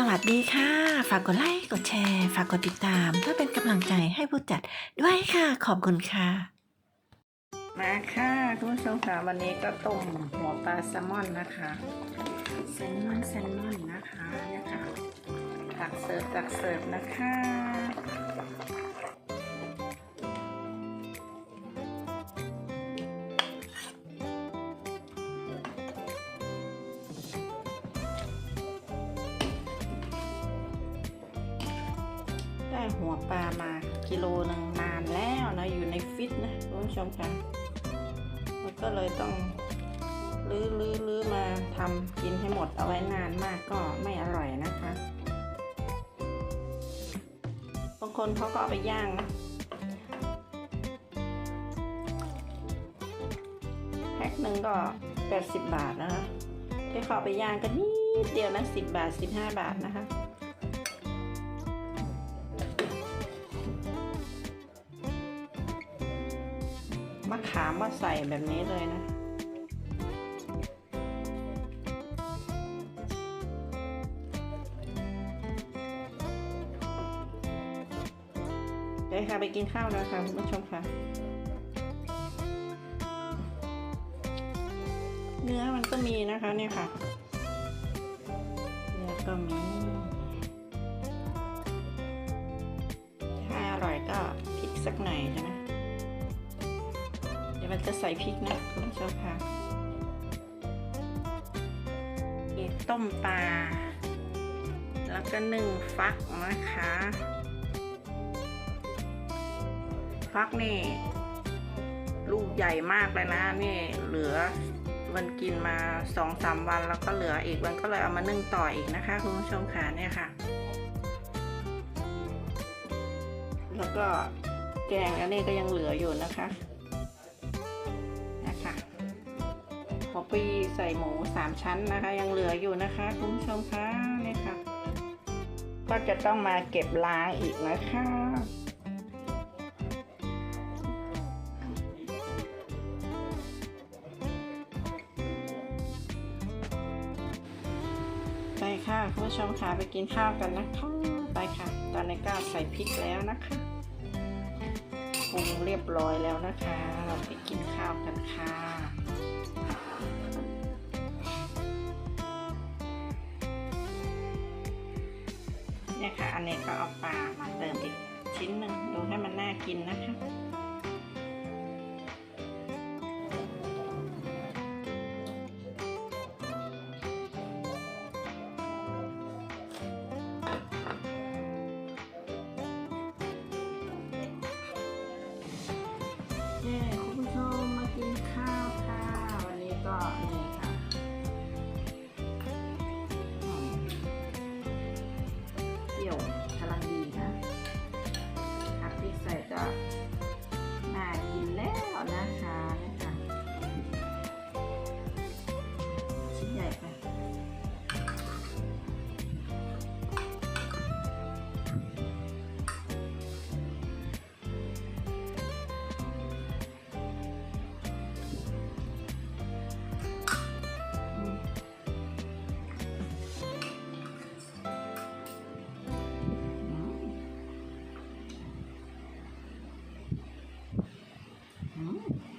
สวัสดีค่ะ ฝากกดไลค์ กดแชร์ ฝากกดติดตาม เพื่อเป็นกำลังใจให้ผู้จัดด้วยค่ะ ขอบคุณค่ะ มาค่ะคุณผู้ชมค่ะวันนี้ก็ต้มหัวปลาแซลมอนนะคะแซลมอนแซลมอนนะคะเนี่ยค่ะตักเสิร์ฟตักเสิร์ฟนะคะ อยู่ในะคุณผู้ชมค่ะแล้วก็เลยต้องลื้อลื้อลื้อมาทำกินให้หมดเอาไว้นานมากก็ไม่อร่อยนะคะ บางคนเขาก็เอาไปย่างนะแพ็คหนึ่งก็ 80 บาทนะคะที่เขาเอาไปย่างก็นิดเดียวนะ 10 บาท 15 บาทนะคะ มาใส่แบบนี้เลยนะไปค่ะไปกินข้าวแล้วค่ะคุณผู้ชมค่ะ เนื้อมันก็มีนะคะเนี่ยค่ะ เนื้อก็มีถ้าอร่อยก็พริกสักหน่อยใช่ไหม จะใส่พริกนะคุณผู้ชมค่ะต้มปลา แล้วก็นึ่งฟักนะคะ ฟักนี่ ลูกใหญ่มากเลยนะนี่เหลือมันกินมาสองสามวันแล้วก็เหลืออีกวันก็เลยเอามานึ่งต่ออีกนะคะคุณผู้ชมค่ะเนี่ยค่ะ แล้วก็แกงอันนี้ก็ยังเหลืออยู่นะคะ หัวปีใส่หมูสามชั้นนะคะ ยังเหลืออยู่นะคะ คุณผู้ชมคะนี่ค่ะ ก็จะต้องมาเก็บล้างอีกนะคะไปค่ะคุณผู้ชมค่ะไปกินข้าวกันนะคะไปค่ะ ตอนนี้ก็ใส่พริกแล้วนะคะปรุงเรียบร้อยแล้วนะคะ เราไปกินข้าวกันค่ะ นี่ยค่ะอันนี้ก็เอาปลามาเติมอีกชิ้นหนึ่งดูให้มันน่ากินนะคะ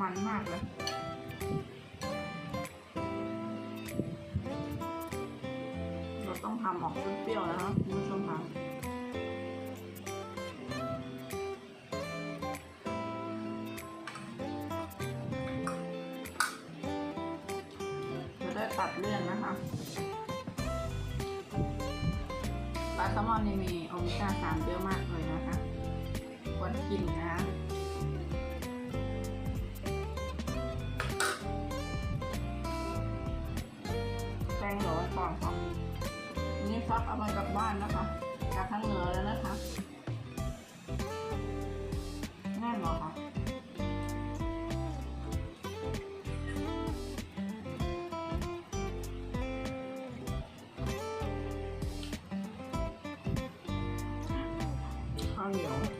มันมากเลยเราต้องทำออกเปรี้ยวๆนะคะคุณผู้ชมค่ะจะได้ตัดเลี่ยนนะคะปลาแซลมอนนี่มีโอเมก้าสามเยอะมากเลยนะคะ ควรกินนะ ฟักเอาไปกลับบ้านนะคะกลับทางเหนือแล้วนะคะแน่นหรอคะข้าวเหนียว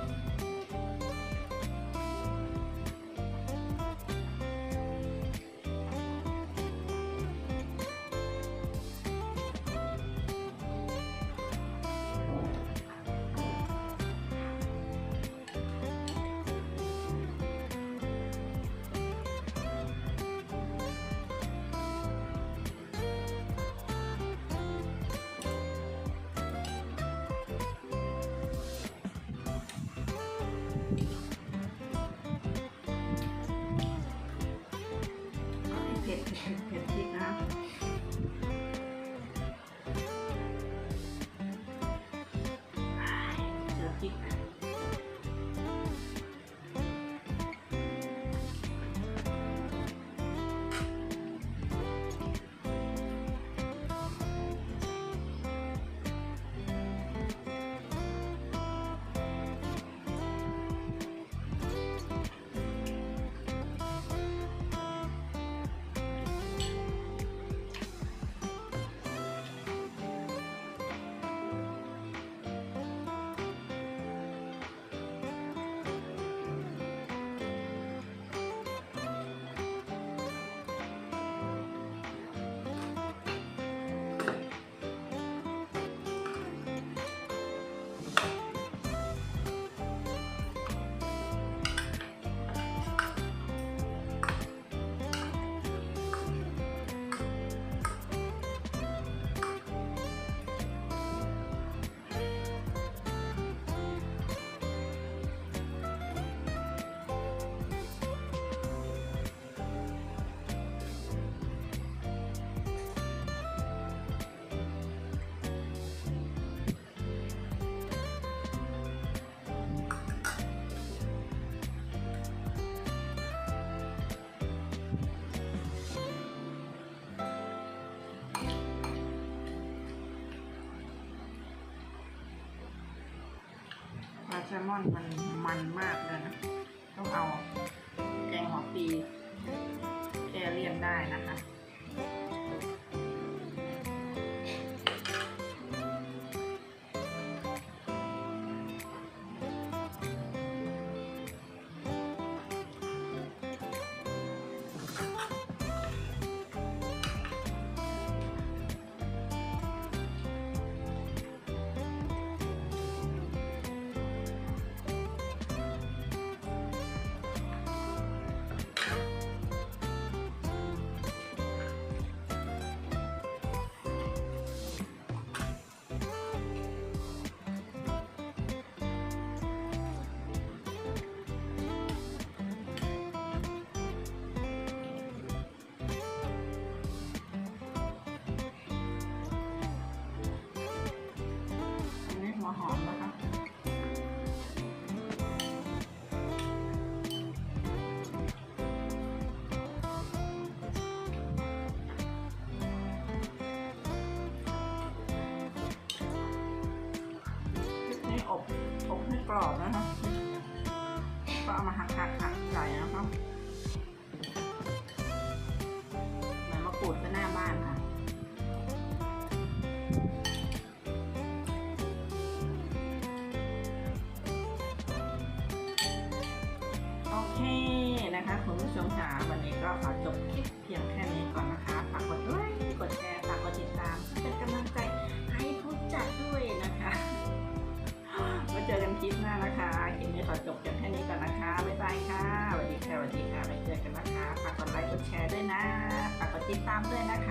Gracias. ซลมอนมันมันมากเลยนะ ต้องเอาแกงหัวปีแก้เลี่ยนได้นะคะ รอบนะคะก็เอามาหักหักหักใส่นะคะเหมือนมะกรูดก็หน้าบ้านค่ะโอเคนะคะคุณผู้ชมค่ะวันนี้ก็ขอจบคลิปเพียงแค่นี้ก่อน ติดตามด้วยนะคะ